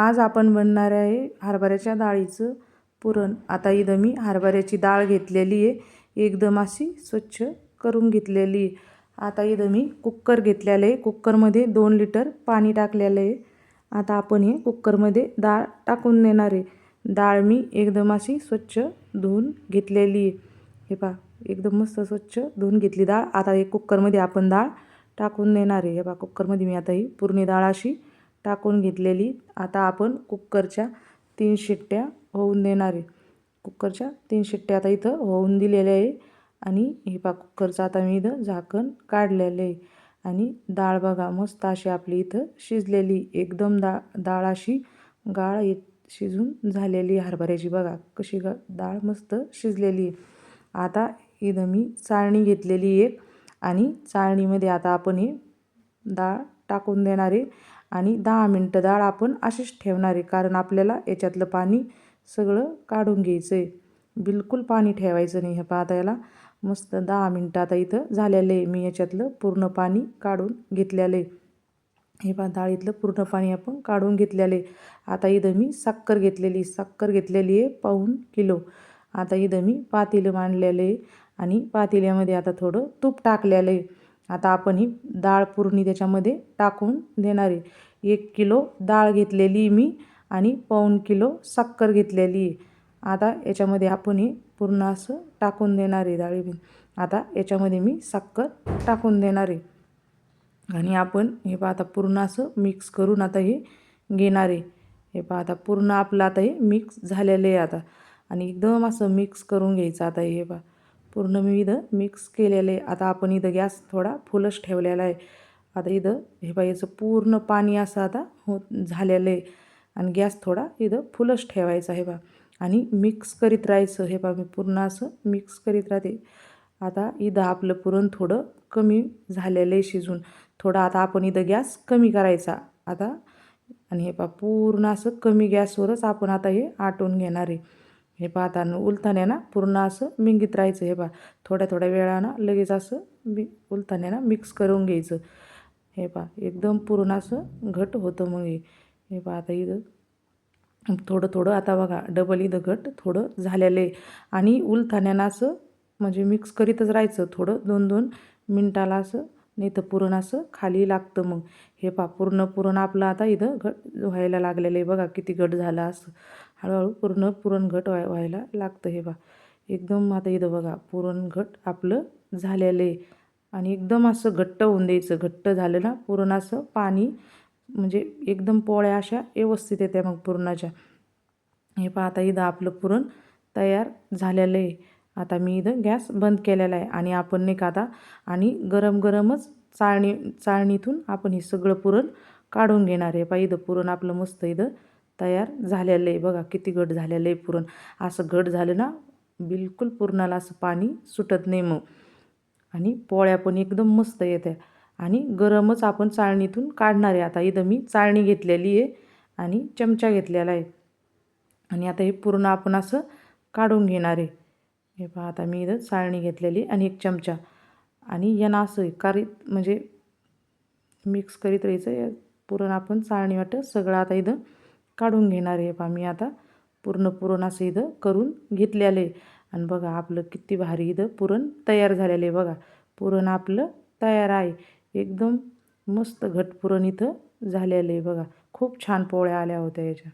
आज आपण बनणार आहे हरभऱ्याच्या डाळीचं पुरण. आता इथं मी हरभऱ्याची डाळ घेतलेली आहे. एकदम अशी स्वच्छ करून घेतलेली आहे. आता इथं मी कुक्कर घेतलेलं आहे. कुक्करमध्ये दोन लिटर पाणी टाकलेलं आहे. आता आपण हे कुक्करमध्ये डाळ टाकून देणार आहे. डाळ मी एकदम अशी स्वच्छ धुवून घेतलेली आहे. हे पहा एकदम मस्त स्वच्छ धुवून घेतली डाळ. आता हे कुक्करमध्ये आपण डाळ टाकून देणार आहे. हे पहा कुक्करमध्ये मी आता ही पूर्ण डाळ अशी टाकून घेतलेली. आता आपण कुक्करच्या तीन शिट्ट्या होऊन देणार आहे. कुक्करच्या तीन शिट्ट्या आता इथं होऊन दिलेल्या आहे. आणि हे पा कुक्करचं आता मी इथं झाकण काढलेलं आहे. आणि डाळ बघा मस्त अशी आपली इथं शिजलेली एकदम दा डाळ अशी गाळ येत शिजून झालेली हरभऱ्याची. बघा कशी गा डाळ मस्त शिजलेली आहे. आता इथं मी चाळणी घेतलेली एक आणि चाळणीमध्ये आता आपण हे डाळ टाकून देणार आहे. आणि दहा मिनटं डाळ आपण अशीच ठेवणार आहे कारण आपल्याला याच्यातलं पाणी सगळं काढून घ्यायचं आहे बिलकुल पाणी ठेवायचं नाही हे पाहता याला मस्त दहा मिनटं आता इथं झालेलं आहे. मी याच्यातलं पूर्ण पाणी काढून घेतलेलं आहे. हे पहा डाळीतलं पूर्ण पाणी आपण काढून घेतलेलं आहे. आता इथं मी साखर घेतलेली साखर घेतलेली आहे पाऊन किलो. आता इथं मी पातेलं मांडलेलं आहे आणि पातेल्यामध्ये आता थोडं तूप टाकलेलं आहे. आता आपण ही डाळ पुरणी त्याच्यामध्ये टाकून देणार आहे. एक किलो डाळ घेतलेली मी आणि पाऊन किलो साखर घेतलेली आहे. आता याच्यामध्ये आपण हे पूर्ण असं टाकून देणार आहे डाळी आता याच्यामध्ये मी साखर टाकून देणार आहे. आणि आपण हे पहा आता पूर्ण असं मिक्स करून आता हे घेणार आहे. हे पहा आता पूर्ण आपलं आता हे मिक्स झालेलं आहे आता. आणि एकदम असं मिक्स करून घ्यायचं आता हे पहा. पूर्ण मी इथं मिक्स केलेलं. आहे आता आपण इथं गॅस थोडा फुलच ठेवलेला आहे. आता इथं हे पहा याचं पूर्ण पाणी असं आता हो झालेलं आहे. आणि गॅस थोडा इथं फुलच ठेवायचा हे बा आणि मिक्स करीत राहायचं. हे बा मी पूर्ण असं मिक्स करीत राहते. आता इथं आपलं पुरण थोडं कमी झालेलं आहे शिजून. थोडं आता आपण इथं गॅस कमी करायचा. आता आणि हे बा पूर्ण असं कमी गॅसवरच आपण आता हे आटवून घेणार आहे. हे पाहताना उलथाने ना पूर्ण असं मिंगीत राहायचं हे पहा. थोड्या थोड्या वेळानं लगेच असं मी उलथाने ना मिक्स करून घ्यायचं. हे पहा एकदम पूर्ण असं घट होतं मग हे. हे पहा आता इथं थोडं थोडं आता बघा डबल इथं घट थोडं झालेलं आहे. आणि उलथाण्यानं असं म्हणजे मिक्स करीतच राहायचं थोडं दोन दोन मिनटाला असं नाही तर पुरण असं खाली लागतं मग. हे पा पूर्ण पुरण आपलं आता इथं घट व्हायला लागलेलं आहे बघा किती घट झाला असं. हळूहळू पूर्ण पुरण घट व्हाय व्हायला लागतं हे बा एकदम आता इथं बघा पुरण घट आपलं झालेलं आहे. आणि एकदम असं घट्ट होऊन द्यायचं. घट्ट झालं ना पुरण असं पाणी म्हणजे एकदम पोळ्या अशा व्यवस्थित येत्या मग पुरणाच्या. हे पहा आता इथं आपलं पुरण तयार झालेलं आहे. आता मी इथं गॅस बंद केलेला आहे आणि आपण नाही का आता आणि गरम गरमच चाळणी चाळणीतून आपण हे सगळं पुरण काढून घेणार आहे. पाहिजे इथं पुरण आपलं मस्त इथं तयार झालेलं आहे. बघा किती घट झालेलं आहे पुरण. असं घट झालं ना बिलकुल पुरणाला असं पाणी सुटत नाही मग. आणि पोळ्या पण एकदम मस्त येत्या. आणि गरमच आपण चाळणीतून काढणार आहे. आता इथं मी चाळणी घेतलेली आहे आणि चमचा घेतलेला आहे. आणि आता हे पूर्ण आपण असं काढून घेणार आहे. हे पहा आता मी इथं चाळणी घेतलेली आणि एक चमचा. आणि यांना असं करीत म्हणजे मिक्स करीत राहायचं. पुरण आपण चाळणी वाटं सगळं आता इथं काढून घेणार आहे. पहा मी आता पूर्ण पुरण असं इथं करून घेतलेलं आहे. आणि बघा आपलं किती भारी इथं पुरण तयार झालेलं आहे. बघा पुरण आपलं तयार आहे. एकदम मस्त घट पुरण इथं झालेलं आहे. बघा खूप छान पोळ्या आल्या होत्या याच्या.